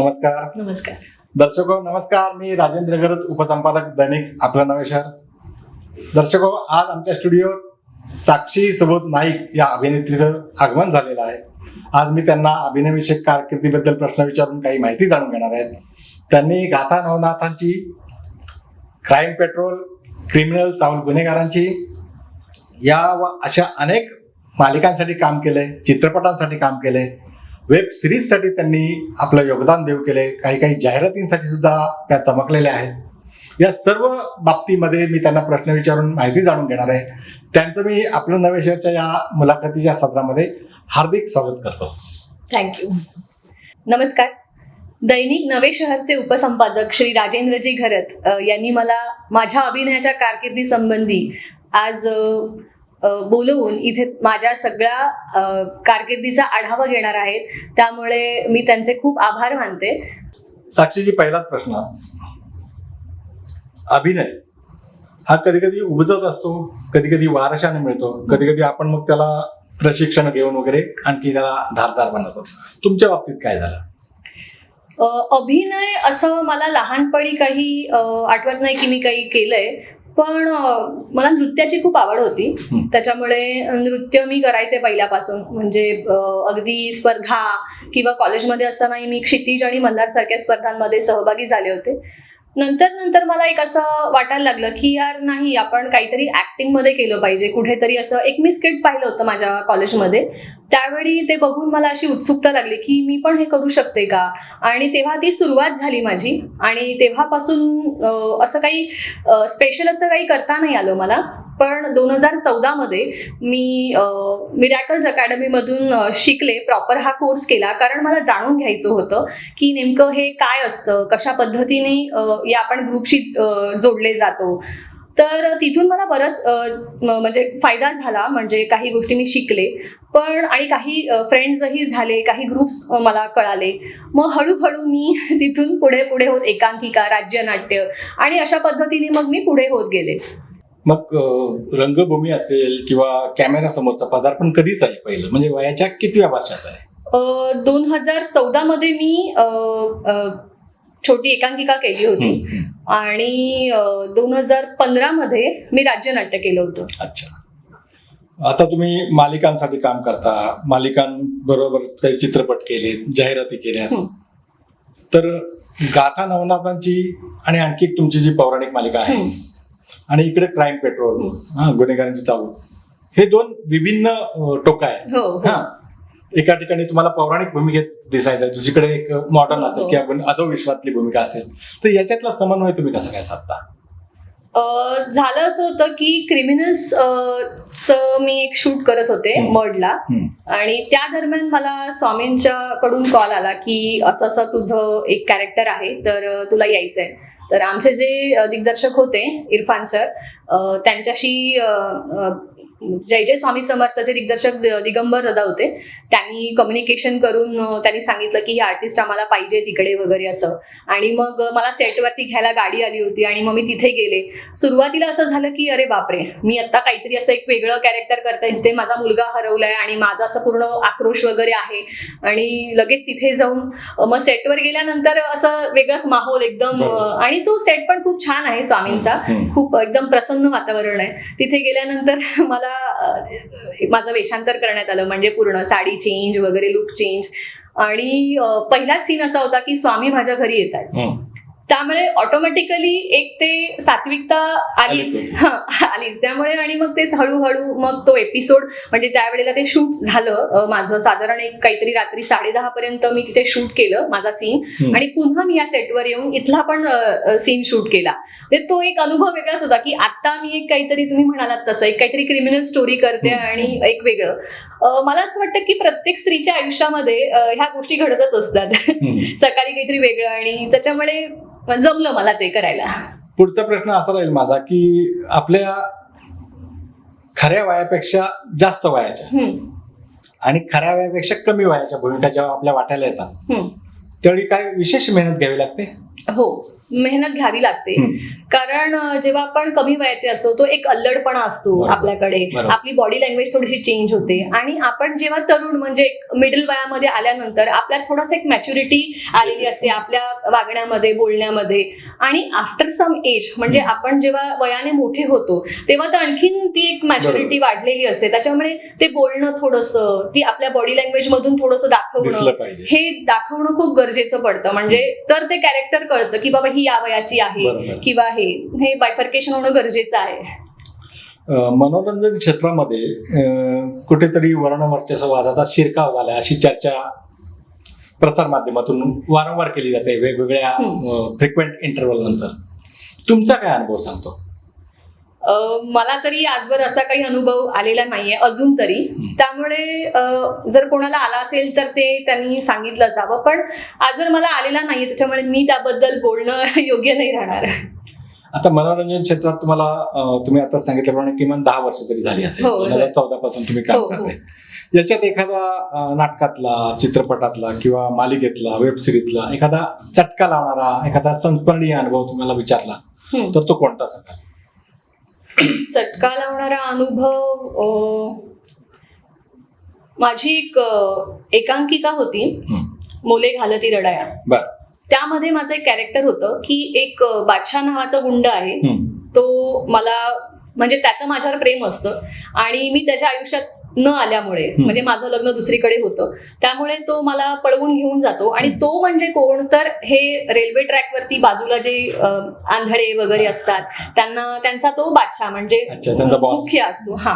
नमस्कार. नमस्कार. दर्शको नमस्कार. मी राजेंद्र गरज उपसंपादक दैनिक आपलं नवे शहर. दर्शको आज आमच्या स्टुडिओत साक्षी सुबोध नाईक या अभिनेत्रीचं आगमन झालेलं आहे. आज मी त्यांना अभिनयविषयक कारकिर्दीबद्दल प्रश्न विचारून काही माहिती जाणून घेणार आहेत त्यांनी गाथा नवनाथांची क्राईम पेट्रोल क्रिमिनल चावल गुन्हेगारांची या व अशा अनेक मालिकांसाठी काम केलंय चित्रपटांसाठी काम केलंय. वेब सिरीजसाठी त्यांनी आपलं योगदान देऊ केले. काही काही जाहिरातींसाठी सुद्धा त्या चमकलेल्या आहेत. या सर्व बाबतीमध्ये मी त्यांना प्रश्न विचारून माहिती जाणून घेणार आहे. त्यांचं मी आपलं नवे शहरच्या या मुलाखतीच्या सत्रामध्ये हार्दिक स्वागत करतो. थँक्यू नमस्कार. दैनिक नवे शहरचे उपसंपादक श्री राजेंद्रजी घरत यांनी मला माझ्या अभिनयाच्या कारकिर्दी संबंधी आज बोलवून इथे माझ्या सगळ्या कारकिर्दीचा आढावा घेणार आहेत. त्यामुळे मी त्यांचे खूप आभार मानते. साक्षीजी पहिलाच प्रश्न. अभिनय. हा कधी कधी उपजत असतो कधी कधी वारशाने मिळतो कधी कधी आपण मग त्याला प्रशिक्षण घेऊन वगैरे आणखी त्याला धारदार बनवतो. तुमच्या बाबतीत काय झालं? अभिनय असं मला लहानपणी काही आठवत नाही की मी काही केलंय. पण मला नृत्याची खूप आवड होती. त्याच्यामुळे नृत्य मी करायचे पहिल्यापासून. म्हणजे अगदी स्पर्धा किंवा कॉलेजमध्ये असतानाही मी क्षितिज आणि मल्हार सारख्या स्पर्धांमध्ये सहभागी झाले होते. नंतर नंतर मला एक असं वाटायला लागलं की यार नाही आपण काहीतरी ऍक्टिंगमध्ये केलं पाहिजे. कुठेतरी असं एक मी स्किट पाहिलं होतं माझ्या कॉलेजमध्ये त्यावेळी ते बघून मला अशी उत्सुकता लागली की मी पण हे करू शकते का? आणि तेव्हा ती सुरुवात झाली माझी. आणि तेव्हापासून असं काही स्पेशल असं काही करता नाही आलं मला. पण दोन हजार चौदामध्ये मी मिरॅकल्स अकॅडमीमधून शिकले प्रॉपर हा कोर्स केला. कारण मला जाणून घ्यायचं होतं की नेमकं हे काय असतं कशा पद्धतीने या आपण ग्रुपशी जोडले जातो. तर तिथून मला बरंच म्हणजे फायदा झाला म्हणजे काही गोष्टी मी शिकले. पण आणि काही फ्रेंड्सही झाले काही ग्रुप्स मला कळाले. मग हळूहळू मी तिथून पुढे पुढे होत एकांकिका राज्यनाट्य आणि अशा पद्धतीने मग मी पुढे होत गेले. मग रंगभूमी असेल किंवा कॅमेरा समोरचं पदार्पण कधीच आहे पहिलं? म्हणजे वयाच्या कितव्या वर्षाचं आहे? दोन हजार चौदा मध्ये मी छोटी एकांकिका केली होती. आणि दोन हजार पंधरा मध्ये मी राज्यनाट्य केलं होतं. अच्छा. आता तुम्ही मालिकांसाठी काम करता. मालिकांबरोबर काही चित्रपट केले जाहिराती केल्या. तर गाथा नवनाथांची आणि आणखी तुमची जी पौराणिक मालिका आहे. आणि इकडे क्राईम पेट्रोल गुन्हेगारांची चावल हे दोन विभिन्न टोका आहेत. हो. हा. एका ठिकाणी तुम्हाला पौराणिक भूमिकेत दिसायचं आहे. दुसरीकडे एक मॉडर्न असेल हो. किंवा अधोविश्वातली भूमिका असेल. तर याच्यातला समन्वय तुम्ही कसं काय साधता? झालं असं होतं की क्रिमिनल्स च मी एक शूट करत होते हम्म. आणि त्या दरम्यान मला स्वामींच्या कडून कॉल आला की असं असं तुझं एक कॅरेक्टर आहे तर तुला यायचंय. तर आमचे जे दिग्दर्शक होते इरफान सर त्यांच्याशी जय जय स्वामी समर्थचे दिग्दर्शक दिगंबर दादा होते. त्यांनी कम्युनिकेशन करून त्यांनी सांगितलं की ही आर्टिस्ट आम्हाला पाहिजे तिकडे वगैरे असं. आणि मग मला सेटवरती घ्यायला गाडी आली होती आणि मग मी तिथे गेले. सुरुवातीला असं झालं की अरे बापरे मी आता काहीतरी असं एक वेगळं कॅरेक्टर करताय जिथे माझा मुलगा हरवलाय आणि माझा असं पूर्ण आक्रोश वगैरे आहे. आणि लगेच तिथे जाऊन मग सेटवर गेल्यानंतर असं वेगळंच माहोल एकदम. आणि तो सेट पण खूप छान आहे स्वामींचा. खूप एकदम प्रसन्न वातावरण आहे. तिथे गेल्यानंतर मला मला माझं वेषांतर करण्यात आलं म्हणजे पूर्ण साडी चेंज वगैरे लुक चेंज आणि पहिलाच सीन असा होता की स्वामी माझ्या घरी येत आहेत. त्यामुळे ऑटोमॅटिकली एक ते सात्विकता आलीच आलीच. त्यामुळे आणि मग ते हळूहळू मग तो एपिसोड म्हणजे त्यावेळेला ते शूट झालं माझं साधारण एक काहीतरी रात्री साडेदहा पर्यंत मी तिथे शूट केलं माझा सीन. आणि पुन्हा मी या सेटवर येऊन इथला पण सीन शूट केला म्हणजे तो एक अनुभव वेगळाच होता की आता मी एक काहीतरी तुम्ही म्हणालात तसं एक काहीतरी क्रिमिनल स्टोरी करते. आणि एक वेगळं मला असं वाटतं की प्रत्येक स्त्रीच्या आयुष्यामध्ये ह्या गोष्टी घडतच असतात. सकाळी काहीतरी वेगळं आणि त्याच्यामुळे जमलं मला ते करायला. पुढचा प्रश्न असा राहील माझा की आपल्या खऱ्या वयापेक्षा जास्त वयाच्या आणि खऱ्या वयापेक्षा कमी वयाच्या भूमिका जेव्हा आपल्या वाटायला येतात. त्यावेळी काय विशेष मेहनत घ्यावी लागते? हो मेहनत घ्यावी लागते. कारण जेव्हा आपण कमी वयाचे असतो तो एक अल्लडपणा असतो. आपल्याकडे. आपली बॉडी लँग्वेज थोडीशी चेंज होते. आणि आपण जेव्हा तरुण म्हणजे मिडल वयामध्ये आल्यानंतर आपल्यात थोडंसं एक मॅच्युरिटी आलेली असते आपल्या वागण्यामध्ये बोलण्यामध्ये. आणि आफ्टर सम एज म्हणजे आपण जेव्हा वयाने मोठे होतो तेव्हा तर आणखीन ती एक मॅच्युरिटी वाढलेली असते. त्याच्यामुळे ते बोलणं थोडंसं ती आपल्या बॉडी लँग्वेज मधून थोडंसं दाखवणं हे दाखवणं खूप गरजेचं पडतं. म्हणजे तर ते कॅरेक्टर कळतं की बाबा ही या वयाची आहे. किंवा हे. हे बायफर्केशन होणं गरजेचं आहे. मनोरंजन क्षेत्रामध्ये कुठेतरी वर्णवर्चस्वादाचा शिरकाव झाला अशी चर्चा प्रसार माध्यमातून वारंवार केली जाते वेगवेगळ्या फ्रिक्वेंट इंटरव्हल नंतर. तुमचा काय अनुभव सांगतो? मला तरी आजवर असा काही अनुभव आलेला नाहीये अजून तरी. त्यामुळे जर कोणाला आला असेल तर ते त्यांनी सांगितलं असावं. पण आजवर मला आलेला नाहीये त्याच्यामुळे मी त्याबद्दल बोलणं योग्य नाही राहणार. आता मनोरंजन क्षेत्रात तुम्हाला तुम्ही आता सांगितल्याप्रमाणे किमान दहा वर्ष तरी झाली असेल. हो, दोन हजार चौदा पासून तुम्ही काम हो, हो. करताय. याच्यात एखादा नाटकातला चित्रपटातला किंवा मालिकेतला वेब सिरीजला एखादा चटका लावणारा एखादा संस्मरणीय अनुभव तुम्हाला विचारला. तर तो कोणता सांगाल? चटका लावणारा अनुभव माझी एक एकांकिका होती. मोले घालती रडाया त्यामध्ये माझं एक कॅरेक्टर होतं की एक बादशाह नावाचा गुंड आहे. तो मला म्हणजे त्याचं माझ्यावर प्रेम असतं. आणि मी त्याच्या आयुष्यात न आल्यामुळे म्हणजे माझं लग्न दुसरीकडे होतं. त्यामुळे तो मला पळवून घेऊन जातो. आणि तो म्हणजे कोण? तर हे रेल्वे ट्रॅकवरती बाजूला जे आंधळे वगैरे असतात त्यांना त्यांचा तो बादशाह म्हणजे. मुख्य असतो. हा.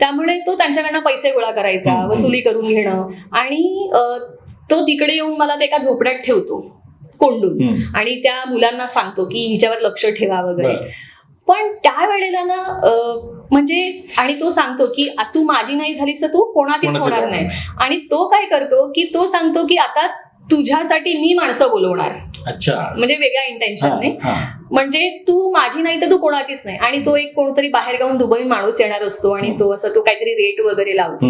त्यामुळे तो त्यांच्याकडनं पैसे गोळा करायचा. वसुली करून घेणं. आणि तो तिकडे येऊन मला ते एका झोपड्यात ठेवतो कोंडून. आणि त्या मुलांना सांगतो की हिच्यावर लक्ष ठेवा वगैरे. पण त्यावेळेला ना म्हणजे आणि तो सांगतो की तू माझी नाही झालीस तर तू कोणाचीच होणार नाही. आणि तो काय करतो की तो सांगतो की आता तुझ्यासाठी मी माणसं बोलवणार. अच्छा. म्हणजे वेगळ्या इंटेन्शनने. म्हणजे तू माझी नाही तर तू कोणाचीच नाही. आणि तो एक कोणतरी बाहेर गाऊन दुबई माणूस येणार असतो आणि तो असं तो काहीतरी रेट वगैरे लावतो.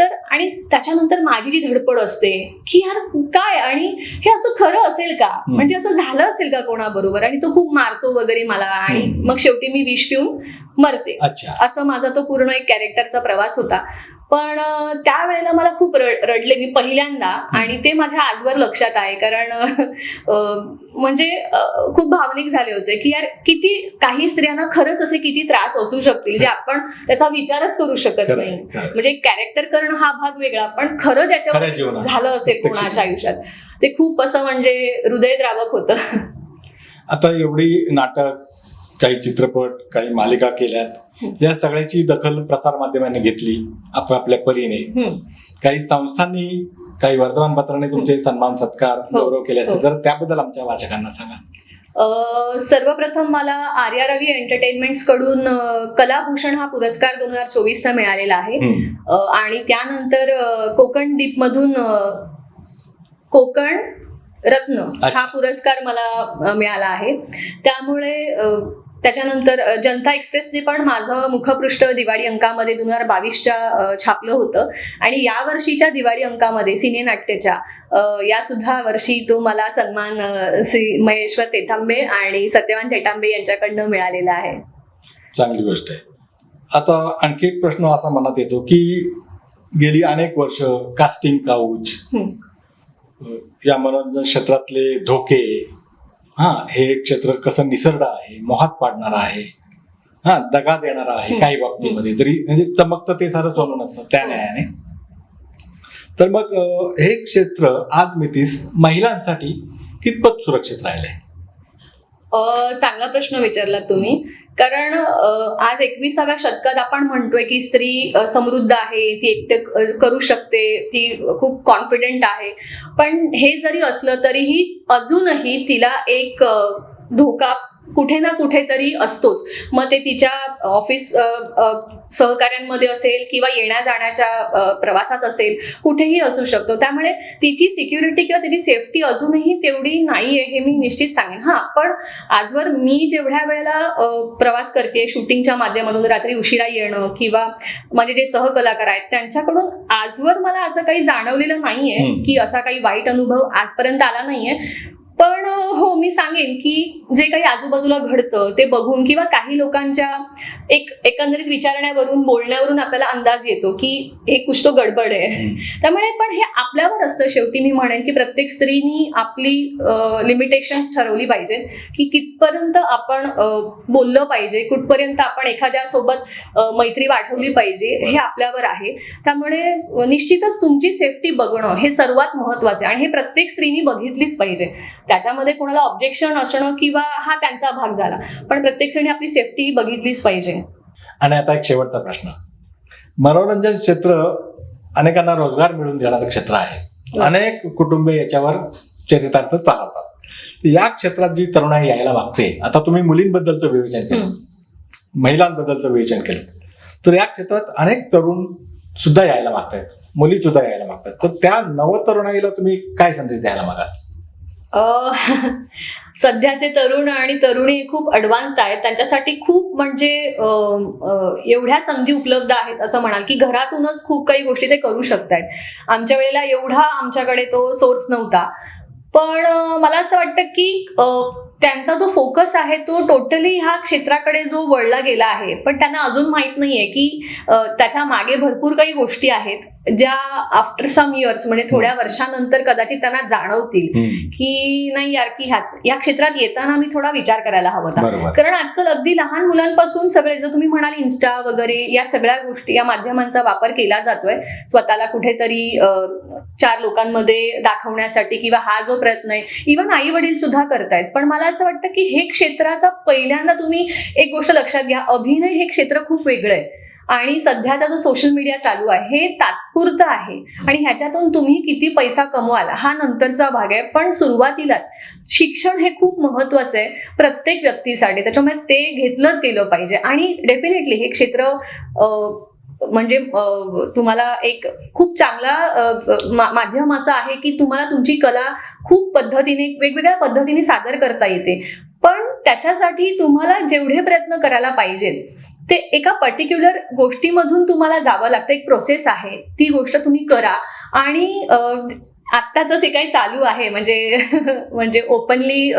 तर आणि त्याच्यानंतर माझी जी धडपड असते की यार काय? आणि हे असं खरं असेल का? म्हणजे असं झालं असेल का कोणाबरोबर? आणि तो खूप मारतो वगैरे मला आणि. मग शेवटी मी विष पिऊन मरते. अच्छा. असं माझा तो पूर्ण एक कॅरेक्टरचा प्रवास होता. पण त्यावेळेला मला खूप रड- रडले मी पहिल्यांदा आणि ते माझ्या आजवर लक्षात आहे कारण म्हणजे खूप भावनिक झाले होते की यार किती काही स्त्रियांना खरंच असे किती त्रास असू शकतील जे आपण त्याचा विचारच करू शकत नाही. म्हणजे कॅरेक्टर करणं हा भाग वेगळा पण खरं ज्याच्यावर. झालं असेल. कोणाच्या आयुष्यात ते खूप असं म्हणजे हृदयद्रावक होतं आता एवढी नाटक काही चित्रपट काही मालिका केल्यात या सगळ्याची दखल प्रसार माध्यमांनी घेतली आपापल्या परीने. काही संस्थांनी काही वर्तमानपत्रांनी तुमचे सन्मान सत्कार हो, गौरव केले असतील हो. तर त्याबद्दल आमच्या वाचकांना सांगा. सर्वप्रथम मला आर्या रवी एंटरटेनमेंट्सकडून कलाभूषण हा पुरस्कार दोन हजार चोवीसचा मिळालेला आहे. आणि त्यानंतर कोकण दीप मधून कोकण रत्न. हा पुरस्कार मला मिळाला आहे. त्यामुळे त्याच्यानंतर जनता एक्सप्रेसने पण माझं मुखपृष्ठ दिवाळी अंकामध्ये दोन हजार बावीसच्या छापलं होतं. आणि या वर्षीच्या दिवाळी अंकामध्ये सिने नाट्यच्या अ, या सुद्धा वर्षी तो मला सन्मान श्री महेश्वर तेथांबे आणि सत्यवान तेटांबे यांच्याकडनं मिळालेला आहे. चांगली गोष्ट आहे. आता आणखी एक प्रश्न असा मनात येतो की गेली अनेक वर्ष कास्टिंग काउच. या मनोरंजन क्षेत्रातले धोके हा हे क्षेत्र कसं निसरड आहे मोहात पाडणार आहे हा दगा देणार आहे. काही बाबतीमध्ये जरी म्हणजे चमकतं ते सारं सोनं नसतं त्या न्यायाने तर मग हे क्षेत्र आज मितीस महिलांसाठी कितपत सुरक्षित राहिले चांगला प्रश्न विचारलात तुम्ही. कारण आज एकविसाव्या शतकात आपण म्हणतोय की स्त्री समृद्ध आहे ती एकटे करू शकते ती खूप कॉन्फिडेंट आहे. पण हे जरी असलं तरीही अजूनही तिला एक धोका कुठे ना कुठेतरी असतोच. मग ते तिच्या ऑफिस सहकाऱ्यांमध्ये असेल किंवा येण्या जाण्याच्या प्रवासात असेल कुठेही असू शकतो. त्यामुळे तिची सिक्युरिटी किंवा तिची सेफ्टी अजूनही तेवढी नाहीये हे मी निश्चित सांगेन. हा पण आजवर मी जेवढ्या वेळेला प्रवास करते शूटिंगच्या माध्यमातून रात्री उशिरा येणं किंवा माझे जे सहकलाकार आहेत त्यांच्याकडून आजवर मला असं काही जाणवलेलं नाहीये. की असा काही वाईट अनुभव आजपर्यंत आला नाहीये. पण हो मी सांगेन की जे काही आजूबाजूला घडतं ते बघून किंवा काही लोकांच्या एक एकंदरीत विचारण्यावरून बोलण्यावरून आपल्याला अंदाज येतो की हे कुछ तो गडबड आहे. त्यामुळे पण हे आपल्यावर असतं. शेवटी मी म्हणेन की प्रत्येक स्त्रीनी आपली लिमिटेशन्स ठरवली पाहिजे की कितपर्यंत आपण बोललं पाहिजे कुठपर्यंत आपण एखाद्या सोबत मैत्री वाढवली पाहिजे हे आपल्यावर आहे. त्यामुळे निश्चितच तुमची सेफ्टी बघणं हे सर्वात महत्वाचं आहे आणि हे प्रत्येक स्त्रीनी बघितलीच पाहिजे. त्याच्यामध्ये कोणाला ऑब्जेक्शन असणं किंवा हा त्यांचा भाग झाला. पण प्रत्येक स्त्रीने आपली सेफ्टी बघितलीच पाहिजे. आणि आता एक शेवटचा प्रश्न. मनोरंजन क्षेत्र अनेकांना रोजगार मिळवून देणारं क्षेत्र आहे. अनेक कुटुंबे याच्यावर चरितार्थ चालवतात. या क्षेत्रात जी तरुणाई यायला मागते आता तुम्ही मुलींबद्दलचं विवेचन केलं. महिलांबद्दलचं विवेचन केलं. तर या क्षेत्रात अनेक तरुण सुद्धा यायला मागतायत मुली सुद्धा यायला मागतात तर त्या नवतरुणाईला तुम्ही काय संदेश द्यायला मागाल? सध्याचे तरुण आणि तरुणी खूप अडव्हान्स्ड आहेत. त्यांच्यासाठी खूप म्हणजे एवढ्या संधी उपलब्ध आहेत असं म्हणाल की घरातूनच खूप काही गोष्टी ते करू शकतायत. आमच्या वेळेला एवढा आमच्याकडे तो सोर्स नव्हता. पण मला असं वाटतं की त्यांचा जो फोकस आहे तो टोटली ह्या क्षेत्राकडे जो वळला गेला आहे. पण त्यांना अजून माहीत नाहीये की त्याच्यामागे भरपूर काही गोष्टी आहेत. ज्या आफ्टर सम इयर्स म्हणजे थोड्या वर्षानंतर कदाचित त्यांना जाणवतील की नाही यार की ह्याच या क्षेत्रात येताना मी थोडा विचार करायला हवा होता. कारण आजकाल अगदी लहान मुलांपासून सगळे जर तुम्ही म्हणाल इन्स्टा वगैरे या सगळ्या गोष्टी या माध्यमांचा वापर केला जातोय. स्वतःला कुठेतरी चार लोकांमध्ये दाखवण्यासाठी किंवा हा जो प्रयत्न आहे इव्हन आई वडील सुद्धा करतायत. पण मला असं वाटतं की हे क्षेत्राचा पहिल्यांदा तुम्ही एक गोष्ट लक्षात घ्या अभिनय हे क्षेत्र खूप वेगळं आहे. आणि सध्याचा जो सोशल मीडिया चालू आहे हे तात्पुरतं आहे. आणि ह्याच्यातून तुम्ही किती पैसा कमवाल हा नंतरचा भाग आहे. पण सुरुवातीलाच शिक्षण हे खूप महत्वाचं आहे प्रत्येक व्यक्तीसाठी. त्याच्यामुळे ते घेतलंच गेलं पाहिजे. आणि डेफिनेटली हे क्षेत्र म्हणजे तुम्हाला एक खूप चांगला माध्यम असं आहे की तुम्हाला तुमची कला खूप पद्धतीने वेगवेगळ्या पद्धतीने सादर करता येते. पण त्याच्यासाठी तुम्हाला जेवढे प्रयत्न करायला पाहिजेत ते एका पर्टिक्युलर गोष्टीमधून तुम्हाला जावं लागतं. एक प्रोसेस आहे. ती गोष्ट तुम्ही करा. आणि आत्ताच जे काही चालू आहे म्हणजे म्हणजे ओपनली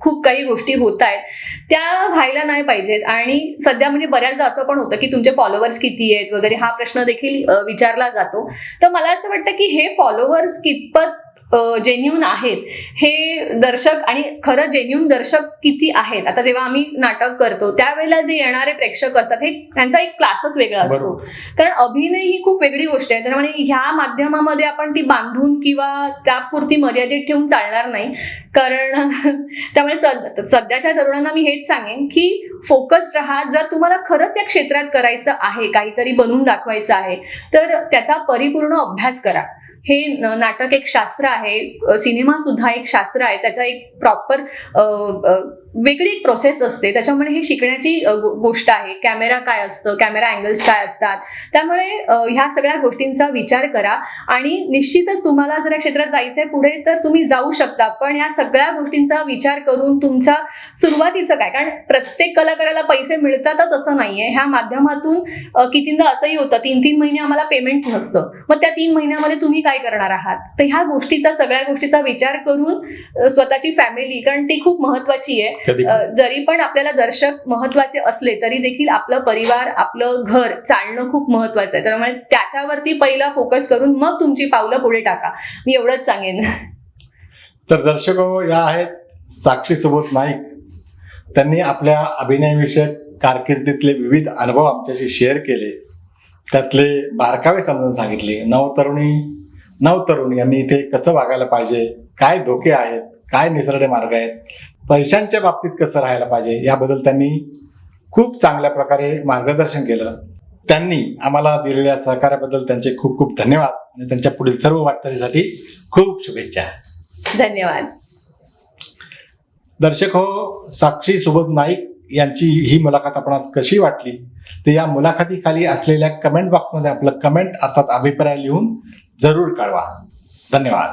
खूप काही गोष्टी होत आहेत. त्या व्हायला नाही पाहिजेत. आणि सध्या म्हणजे बऱ्याचदा असं पण होतं की तुमचे फॉलोअर्स किती आहेत वगैरे हा प्रश्न देखील विचारला जातो. तर मला असं वाटतं की हे फॉलोअर्स कितपत जेन्युन आहेत. हे दर्शक आणि खरं जेन्युन दर्शक किती आहेत? आता जेव्हा आम्ही नाटक करतो त्यावेळेला जे येणारे प्रेक्षक असतात हे त्यांचा एक क्लासच वेगळा असतो. कारण अभिनय ही खूप वेगळी गोष्ट आहे. त्यामुळे ह्या माध्यमामध्ये आपण ती बांधून किंवा त्यापुरती मर्यादित ठेवून चालणार नाही. कारण त्यामुळे सध्याच्या तरुणांना मी हेच सांगेन की फोकस राहा. जर तुम्हाला खरंच या क्षेत्रात करायचं आहे काहीतरी बनवून दाखवायचं आहे तर त्याचा परिपूर्ण अभ्यास करा. हे नाटक एक शास्त्र आहे. सिनेमा सुद्धा एक शास्त्र आहे. त्याचा एक प्रॉपर वेगळी एक प्रोसेस असते. त्याच्यामुळे हे शिकण्याची गोष्ट आहे. कॅमेरा काय असतं? कॅमेरा अँगल्स काय असतात? त्यामुळे ह्या सगळ्या गोष्टींचा विचार करा. आणि निश्चितच तुम्हाला जर या क्षेत्रात जायचंय पुढे तर तुम्ही जाऊ शकता. पण ह्या सगळ्या गोष्टींचा विचार करून तुमचा सुरुवातीचं काय? कारण प्रत्येक कलाकाराला पैसे मिळतातच असं नाहीये. ह्या माध्यमातून कितींदा असंही होतं तीन तीन महिने आम्हाला पेमेंट नसतं. मग त्या तीन महिन्यामध्ये तुम्ही काय करणार आहात? तर ह्या गोष्टीचा सगळ्या गोष्टीचा विचार करून स्वतःची फॅमिली कारण ती खूप महत्वाची आहे. जरी पण आपल्याला दर्शक महत्त्वाचे असले तरी देखील आपलं परिवार आपलं घर चालणं खूप महत्वाचं आहे. त्यामुळे त्याच्यावरती पहिला फोकस करून मग तुमची पावलं पुढे टाका. मी एवढंच सांगेन. तर दर्शक हो, या आहेत साक्षी सुबोध नाईक. त्यांनी आपल्या अभिनयविषयक कारकिर्दीतले विविध अनुभव आमच्याशी शेअर केले. त्यातले बारकावे समजून सांगितले. नवतरुणी नवतरुण यांनी इथे कसं वागायला पाहिजे काय धोके आहेत काय निसरडे मार्ग आहेत पैशांच्या बाबतीत कसं राहायला पाहिजे याबद्दल त्यांनी खूप चांगल्या प्रकारे मार्गदर्शन केलं. त्यांनी आम्हाला दिलेल्या सहकार्याबद्दल त्यांचे खूप खूप धन्यवाद आणि त्यांच्या पुढील सर्व वाटचालीसाठी खूप शुभेच्छा. धन्यवाद. दर्शक हो साक्षी सुबोध नाईक यांची ही मुलाखत आपणास कशी वाटली? ते या मुलाखतीखाली असलेल्या कमेंट बॉक्समध्ये आपलं कमेंट अर्थात अभिप्राय लिहून जरूर कळवा. धन्यवाद.